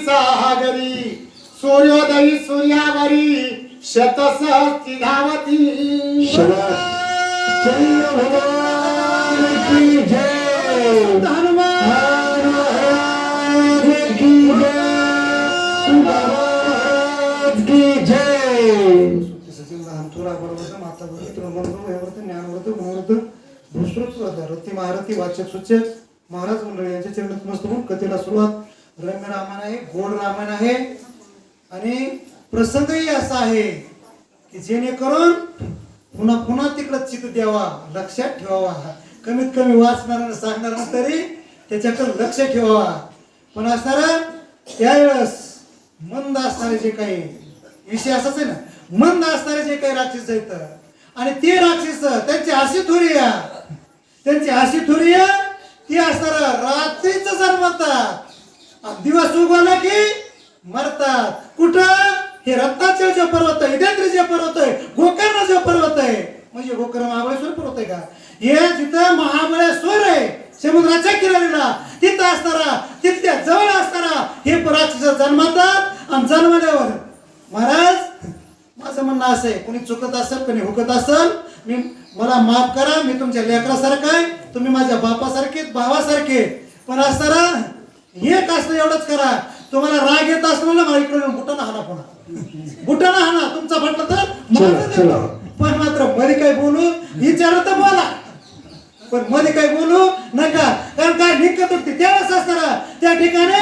सागरी सूर्योदयी सूर्यावरी शतसहस्ती धावती महारथी वाचक सूचक महाराज मंडळी यांच्या चरणात मस्त होऊन कथेला सुरुवात. रम्य रामायण आहे गोड रामायण आहे. आणि प्रसंगही असा आहे की जेणेकरून पुन्हा पुन्हा तिकडं चित द्यावा लक्षात ठेवावा. कमीत कमी वाचणार सांगणार तरी त्याच्याकडे लक्ष ठेवावा. पण असणारा त्यावेळेस मंद असणारे जे काही विषय असाच आहे ना मंद असणारे जे काही राक्षस आहेत आणि ते राक्षस त्यांची अशी थोरिया त्यांची अशी थोरिया ती असणार रात्रीच जन्मतात. दिवस उगवला की मरतात. कुठं? हे रत्नाचल जे पर्वत आहे इदेंद्र जे पर्वत आहे गोकर्ण जे पर्वत आहे म्हणजे गोकर्ण महाबळेश्वर पर्वत आहे का? हे जिथं महाबळेश्वर आहे समुद्राच्या किनारीला तिथं असणारा तिथल्या जवळ असणारा हे राक्षस जन्मतात आणि जन्मल्यावर महाराज माझं म्हणणं असं आहे कोणी चुकत असेल कोणी हुकत असेल मी मला माफ करा मी तुमच्या लेकरासारखं आहे तुम्ही माझ्या बापासारखे भावासारखे पण असताना एक असणं एवढंच करा. तुम्हाला राग येत असलं ना मला इकडे बुटाना हाना पुन्हा. बुटाना हाना तुमचा म्हटलं तर. पण मात्रमध्ये काय बोलू विचार तर बोला. पण मध्ये काय बोलू नका. कारण काय निकत होती त्यावेळेस असणारा. त्या ठिकाणी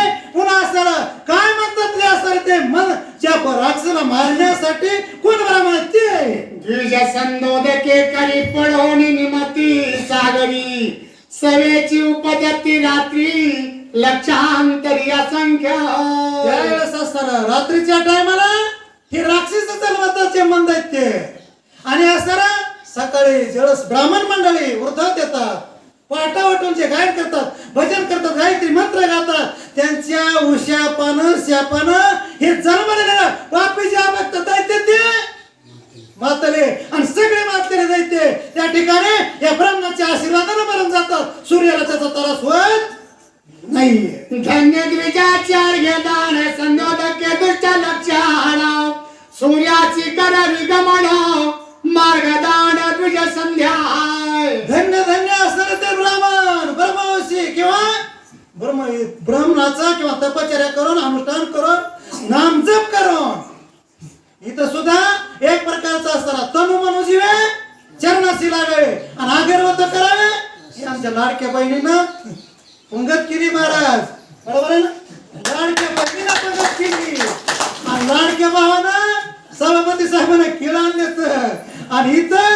रात्रीच्या टायमाला हे राक्षस जन्मताचे मंद आहेत ते. आणि असणारा सकाळी जळस ब्राह्मण मंडळी वृद्धात देतात पाटा वाटून जे गायन करतात भजन करतात गायत्री मंत्र गातात. त्यांच्या उशापानं शापानं हे जन्मलेले पापी जे बघतात दैत्य ते. मातले आणि सगळे मातलेले दैत्य त्या ठिकाणी या ब्राह्मणाच्या आशीर्वादाने मरण जातात. सूर्याला त्याचा त्रास होत नाहीये. धन्य द्विजाचार घेदान संदोदके दुष्ट आणाव. सूर्याची कर विगमन मार्गदान द्विज संध्या. धन्य धन्य असणारे ते ब्राह्मण ब्रह्मवशी किंवा ब्रह्म ब्राह्मणाचा किंवा तपचर्या करून अनुष्ठान करून नामजप करून. इथं सुद्धा एक प्रकारचा असताना तनु मनुजीवे चरणाशी लागावे आणि आगरवत करावे आमच्या लाडक्या बहिणीनं पंगतगिरी महाराज. बरोबर आहे ना? लाडक्या पत्नीला पंगतगिरी. आणि लाडक्या भावानं सभापती साहेबांना खेळ आणलेत आणि इथं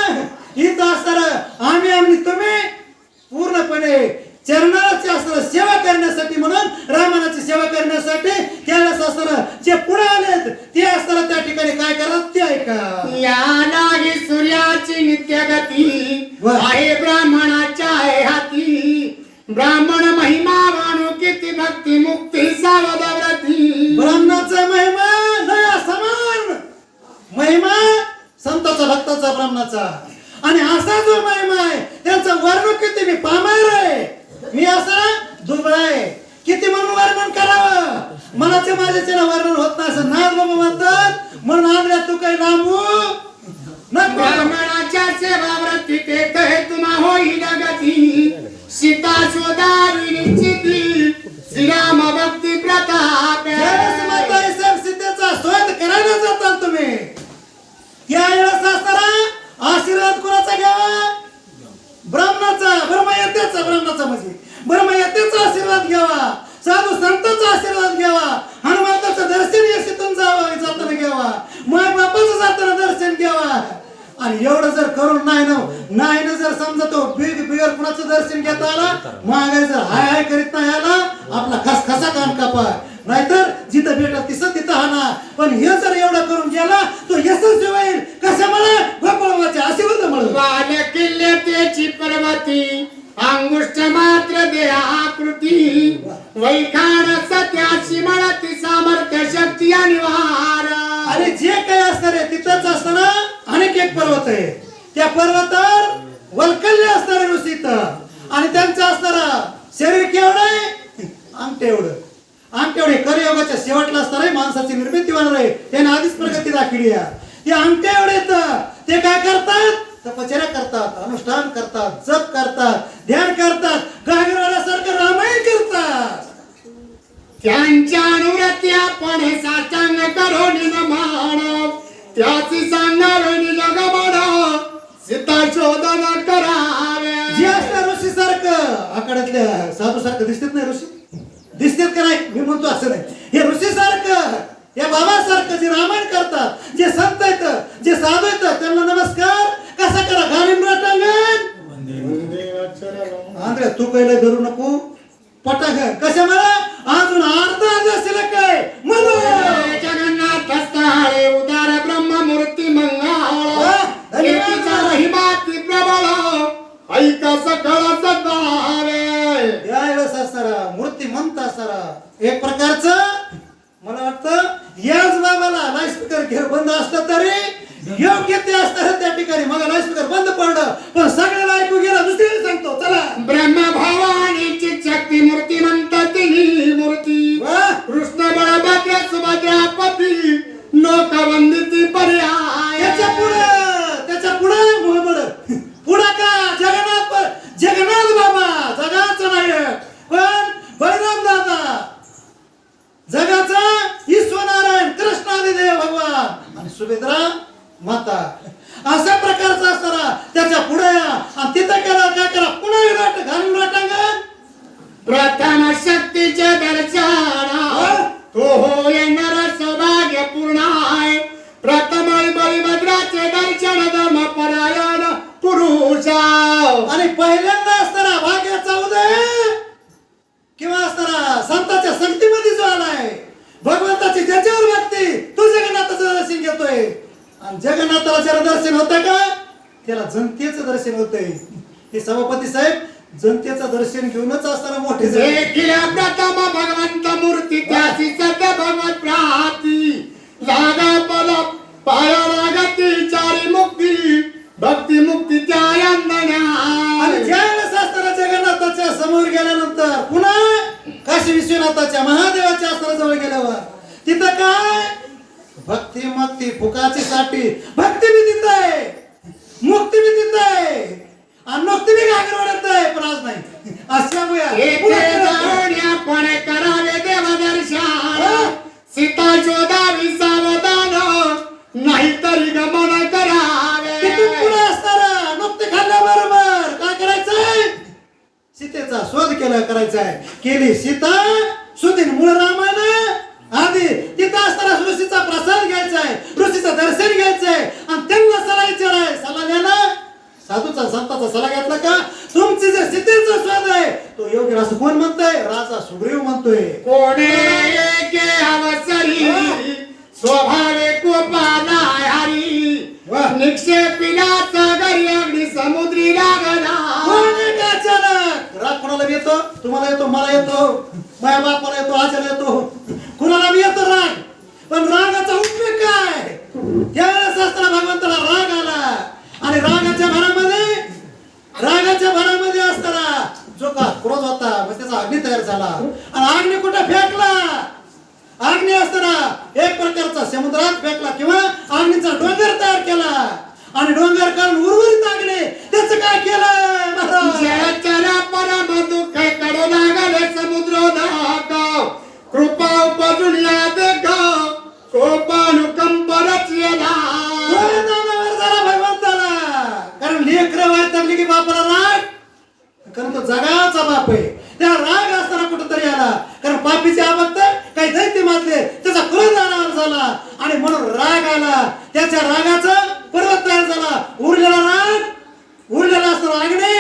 संताचा भक्ताचा ब्राह्मणाचा आणि असा जो महिमा आहे त्यांचा वर्णन किती मी पामार आहे मी असा दुबळा आहे. किती म्हणून वर्णन करावं? मनाच्या माझ्याच्या वर्णन होत नाही असं नाथ बाबा म्हणतात. म्हणून आणल्या तू काही नामू ब्राह्मणाच्या सेवाव्रती ते कहे तुम्हा गती. सीता निश्चिती. श्रीराम भक्ती प्रताप. सिद्धेचा शोध करायला जाताल तुम्ही त्यावेळेस असताना आशीर्वाद कोणाचा घ्यावा ब्राह्मणाचा ब्रह्मयतेचा ब्राह्मणाचा म्हणजे ब्रह्मयतेचा आशीर्वाद घ्यावा साधू संतांचा आशीर्वाद घ्यावा. हनुमंताचं दर्शन यशीतून जावा जाताना घ्यावा. माय बापाचं जाताना दर्शन घ्यावा. आणि एवढं जर करून नाही ना नाही ना जर समजा तो बिग बिगर कुणाचं दर्शन घेता आला मागे जर हाय हाय करीत नाही आला काय करतात कैला धरू नको. पटाक. कशा मला अजून अर्धा असेल काय म्हणून. जगन्नाथ स्थळे उदार ब्रह्म मूर्ती मंगळ रहिमाती प्रबळ ऐक सकळ सदावे यावेळेस असणारा मूर्तिमंत असणारा एक प्रकारचं मला वाटतं याच बाबाला लाईस्पीकर घेर बंद असलं तरी योग्य ते असतं त्या ठिकाणी. मला लाईस्पीकर बंद पडलं दर्शन होतंय. हे सभापती साहेब जनतेचं दर्शन घेऊनच असताना मोठे झाले. देखील प्रथम भगवंत मूर्ती त्याची सत्य भगवत प्राप्ती. लागा पल पाया लागती चारी मुक्ती भक्ती मुक्ती त्या आणि ज्यावेळेस असताना जगन्नाथाच्या समोर गेल्यानंतर पुन्हा काशी विश्वनाथाच्या महादेवाच्या आस्थानाजवळ गेल्यावर तिथं काय? भक्ती मक्ती फुकाची साठी भक्ती बी तिथं आहे मुक्ती बी तिथं आहे आणि मुक्ती बी घागरवाड्यात आहे पण आज नाही। असल्यामुळे आपण करावे देव दर्शन। सीता शोधावी सावधान नाहीतरी गमन करावे। तिथून पुढे असताना मुक्ती खाल्ल्याबरोबर काय करायचंय सीतेचा शोध केला करायचा आहे. केली सीता सुदीन मूळ असताना ऋषीचा प्रसाद घ्यायचा आहे ऋषीचं दर्शन घ्यायचंय आणि त्यांना सल्ला विचाराय सल्ला द्यायला? साधूचा संताचा सल्ला घेतला का? तुमची जे सीतेचा शोध आहे तो योग्य असं कोण म्हणतोय? राजा सुग्रीव म्हणतोय. कोणे अवसरी स्वभावे हरी. अगदी समुद्री लागला आहे राग कोणाला येतो? तुम्हाला येतो मला येतो माझ्या बापाला येतो आचार्य येतो. कुणाला येतो राग? पण रागाचा उपयोग काय? त्यावेळेस असताना भगवंताला राग आला. आणि रागाच्या भरामध्ये रागाच्या भरामध्ये असताना जो का क्रोध होता मग त्याचा अग्नी तयार झाला. आणि अग्नी कुठे फेकला? अग्नी असताना एक प्रकारचा समुद्रात फेकला किंवा अग्नीचा डोंगर तयार केला. आणि डोंगर करून उर्वरित अग्नी त्याच काय केलं महाराज? समुद्र कृपा उपजून याद गाव कोपानुकंप रचलेला झाला भगवंताला कारण लेकर वाईट की बापाला राग. कारण तो जगाचा बाप आहे. त्या राग असताना कुठंतरी आला. कारण पापीचे आबत्त काही दैत्य मातले त्याचा क्रोध अनावर झाला. आणि म्हणून राग आला. त्याच्या रागाचा पर्वत तयार झाला. उरलेला राग उरलेला असतो रागणे.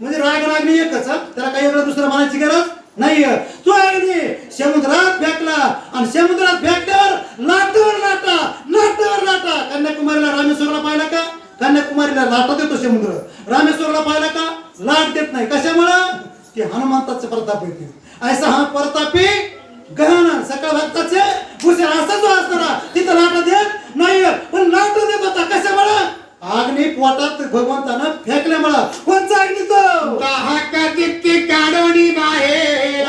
म्हणजे राग रागणे एकच त्याला काही वेगळं दुसरं म्हणायची गरज नाही तो अगदी समुद्रात फेकला आणि समुद्रात फेकल्यावर लाटावर लाटा लाटावर लाटा. कन्याकुमारीला रामेश्वरला पाहिला का? कन्याकुमारीला लाटा देतो समुद्र. रामेश्वरला पाहिला का? लाट देत नाही. कशामुळं? ते हनुमंताचे प्रताप येते. ऐसा हा प्रतापी गहन सकाळ भक्ताचे भूषण असा जो असणारा तिथं लाटा देत नाही पण लाट देत होता. कशामुळं? अग्नी पोटात भगवंतानं फेकल्यामुळं कोणचा अग्नी तो? दाहक दिप्ती काढोनी बाहेर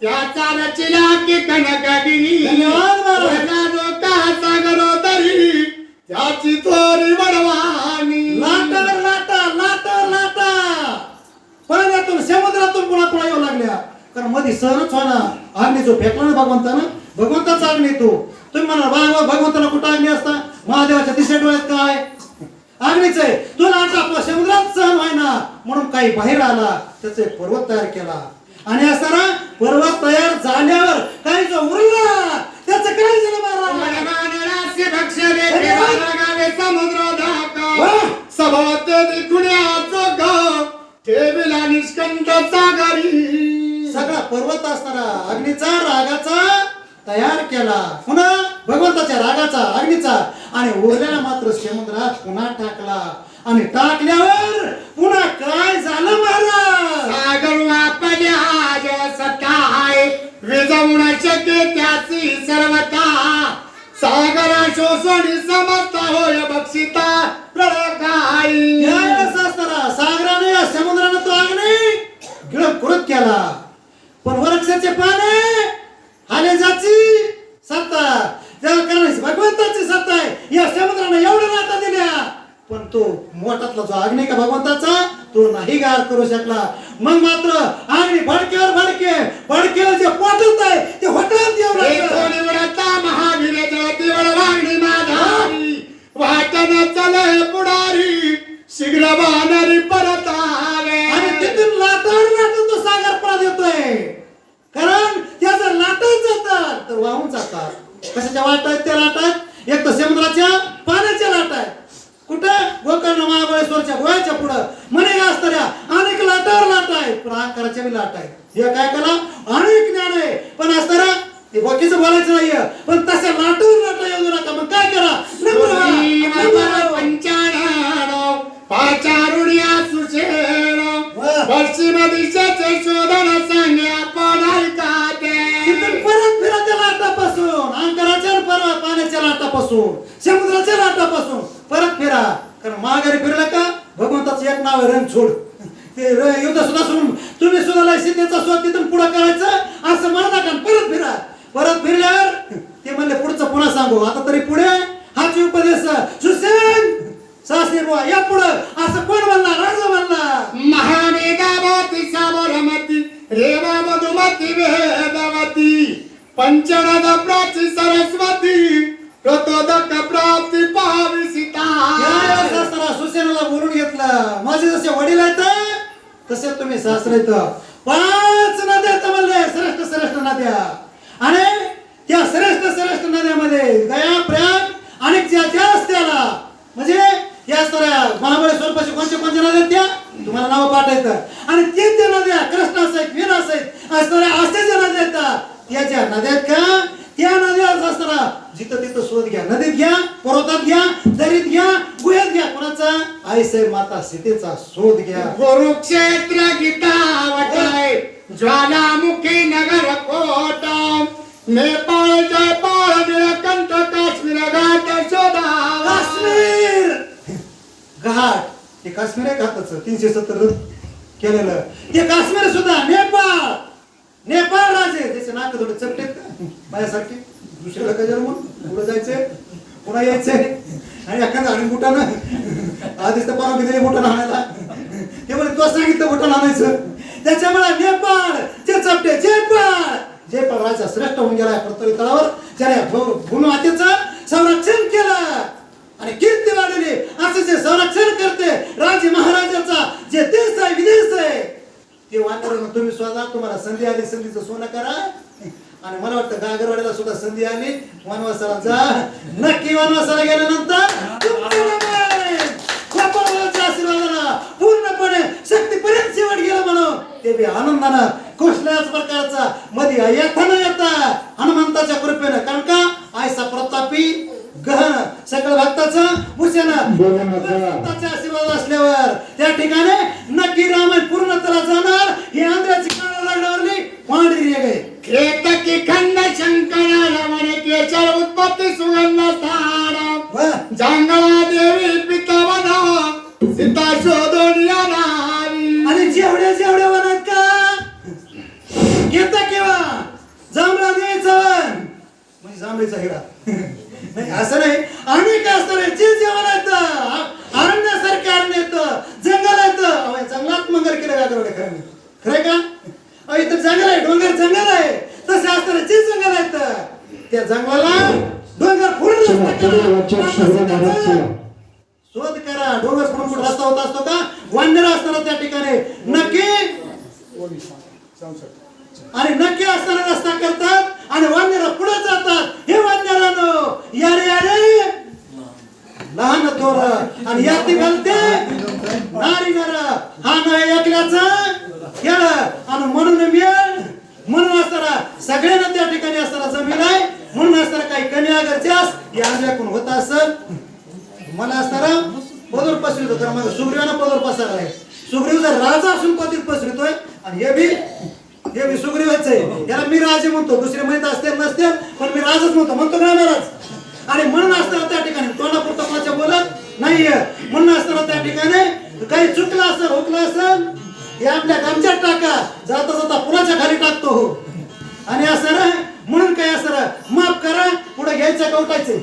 त्याचा रचिला की कनकगिरी धन्यवाद महाराज. वजानो का सागरोदरी त्याची थोरी वडवानी. लाटावर लाटा लाटावर लाटा. पाण्यातून समुद्रातून पुन्हा पुन्हा येऊ लागल्या. कारण मध्ये सहनच होणार अग्नी जो फेकला ना भगवंतानं भगवंताचा अग्नी तो. तुम्ही म्हणा बा भगवंताला कुठं अग्नी असता? महादेवाच्या तिसऱ्या डोळ्यात काय? अग्नीच आहे. तो लाटा आपला समुद्रात सहन व्हायना. म्हणून काही बाहेर आला त्याचा पर्वत तयार केला. आणि असताना पर्वत तयार झाल्यावर काही जो उरला त्याचं काय झालं गुण्याचो गाव ठेविला निष्कंठ सागरी. सगळा पर्वत असणारा अग्नीचा रागाचा तयार केला. पुन्हा भगवंताच्या रागाचा अग्नीचा. आणि उरलेला मात्र समुद्रात पुन्हा टाकला. आणि टाकल्यावर पुन्हा काय झालं महाराज? सागर वापल्या जो सत्ता आहे विजवून शक्य त्याची सर्वता सागरा शोषणी समजता होय बक्षिता यावेळेस असताना सागराने या समुद्राने तो अग्नी गिळत कुरत केला. पण वृक्षाचे पाने हाले जाची सत्ता त्याला कारण भगवंताची सत्ता आहे या समुद्राने एवढ्या लाटा दिल्या पण तो मोठातला जो अग्नी का भगवंताचा? तो नाही गार करू शकला. मग मात्र अग्नी भडकेवर भडके. भडकेवर जे पोटत आहे ते चले पुढारी शीघ्र परत आले. आणि तिथून लाटावर लाटून तो सागर परत येतोय कारण त्या जर लाटत जातात तर वाहून जातात. कशाच्या वाट आहेत त्या लाटात? एक तर समुद्राच्या पाण्याच्या लाट आहेत कुठं गोकर्ण महाबळेश्वरच्या गोव्याच्या पुढं. म्हणे असणाऱ्या अनेक लाटावर लाट आहेत पण आकाराच्या बी लाट आहेत हे काय कला अनेक ज्ञान आहे. पण असणारा ते बाकीचं बोलायचं नाहीये. पण तशा लाटावर लाटा येऊ नका. मग काय करा. पंचाणो पाचारुण्या शोधन परत लाटापासून अंकाराच्या पाण्याच्या लाटापासून समुद्राच्या लाटापासून. माघारी फिरला का? भगवंताचं एक नाव आहे रणछोड ते युद्ध सुद्धा सोडून तुम्ही सुद्धा लय सीतेचा शोध तिथून पुढे करायचं असं म्हणा नका परत फिरा. परत फिरल्यावर ते म्हणले पुढचं पुन्हा सांगू. आता तरी पुढे हाच उपदेश सुसेन सासरी बुवा या पुढं. असं कोण म्हणला राजा म्हणला महामेधावती साबरमती रेवा मधुमती वेदवती पंचनद प्राची सरस्वती प्रतोदक प्राप्ती सासरा बोलून घेतलं माझे जसे वडील आहेत तसे तुम्ही सासरे आहेत. पाच नद्या आहेत म्हणले श्रेष्ठ श्रेष्ठ नद्या. आणि त्या श्रेष्ठ श्रेष्ठ नद्यामध्ये गया प्रयाग आणि ज्या त्या रस्त्याला म्हणजे या साऱ्या महाबळेश्वर पाशी कोणत्या कोणत्या नद्या त्या? तुम्हाला नाव पाठायचं आणि ते त्या नद्या कृष्णा आहेत वीरास आहेत असणाऱ्या असे ज्या नद्या येतात त्या ज्या नद्या आहेत का? त्या नद्या असताना जिथं तिथं शोध घ्या नदीत घ्या पर्वतात घ्या दरीत घ्या गुह्यात घ्या. कोणाचा? आई साहेब माता सीतेचा शोध घ्या. कुरुक्षेत्र गीतावताय ज्वालामुखी नगर कोट नेपाळ जयपाळ निळकंठ काश्मीर घाट शोधा. काश्मीर! घाट. हे काश्मीर आहे घाटाचं तीनशे सत्तर केलेलं. ते काश्मीर सुद्धा. नेपाळ! नेपाळ राजे त्याचे नाक थोडे चपटेत का माझ्यासारखे. दुसऱ्याला काय जर मग पुढे जायचंय. पुन्हा यायचंय. आणि एखादा आणि बुटानं. आधीच तर परवानगी दिली बुटानं आणायला. ते म्हणे तो सांगितलं बुटानं आणायचं. त्याच्यामुळे नेपाळ जे चपटे जयपाळ जयपाळ राजा श्रेष्ठ होऊन गेला प्रतरी तळावर त्याने भूमातेचं संरक्षण केलं. आणि कीर्ती वाढवली असं जे संरक्षण करते राजे महाराजाचा जे देश आहे विदेश आहे ते वातावरण तुम्ही स्वतः तुम्हाला संधी आली संधीचं सोनं करा. आणि मला वाटतं गागरवाड्याला सुद्धा संधी आली. वनवासाला जा. नक्की वनवासाला गेल्यानंतर आशीर्वादाला पूर्णपणे शक्तीपर्यंत शेवट गेला म्हणून. ते बी आनंदानं कुठल्याच प्रकारचा. मध्ये येता न येता हनुमंताच्या कृपेनं. कारण का? आयसा प्रतापी गहन सकळ भक्ताचं. भक्ताचे आशीर्वाद असल्यावर त्या ठिकाणी नक्की रामायण पूर्णत्वाला जाणार ही आंध्राची काळा लागण्यावरली पांढरी रेग आहे केतकी खंड शंकराला म्हणे केशर उत्पत्ती सुगंध स्थान वा. जांगळा देवी पितवना सीता शोधून येणारी आणि जेवढ्या जेवढ्या वनात का घेता केव्हा जांभळा द्यायचा जांभळीचा हिरा नाही असं नाही अनेक असतं जे जेवण येतं अरण्यासारखे अरण्य येतं जंगल येतं अहो, या जंगलात मंगल केलं का तेवढे खरं खरंय का अहो, इथं जंगल आहे डोंगर जंगल आहे तसे असताना जे जंगल आहेत त्या जंगलाला डोंगर फोडून चला, रस्ता चला, करा. वाचक शोधून महाराज चला. शोध करा. डोंगर फोडून रस्ता होत असतो का? वांदर असताना त्या ठिकाणी. नक्की? आणि नक्की असताना रस्ता करतात आणि वांद्याला पुढे जातात. हे वांद्याला यारे यारे. लहान थोर आणि याती घालते. नारी नर हा नाही ऐकल्याचा खेळ. आणि म्हणून मेळ म्हणून असताना सगळ्यांना त्या ठिकाणी असताना जमीन आहे. म्हणून असताना काही कमी अगरच्यास या आंब्याकडून होत असत मला असताना पदर पसरतो कारण माझा सुग्रीवाना पदर पसरला आहे. सुग्रीव जर राजा असून पदर पसरतोय आणि हे बी हे मी सुग्रीवच आहे. याला मी राजे म्हणतो दुसरे माहीत असते नसते पण मी राजच म्हणतो म्हणतो का महाराज? आणि म्हणून असताना त्या ठिकाणी तोंडापुरता माझ्या बोलत नाहीये. म्हणून असताना त्या ठिकाणी काही चुकलं असेल हुकलं असेल हे आपल्या गमच्यात टाका. जाता जाता पुराच्या खाली टाकतो. हो आणि असं ना म्हणून काय असं माफ करा पुढे घ्यायचं का उठायचं?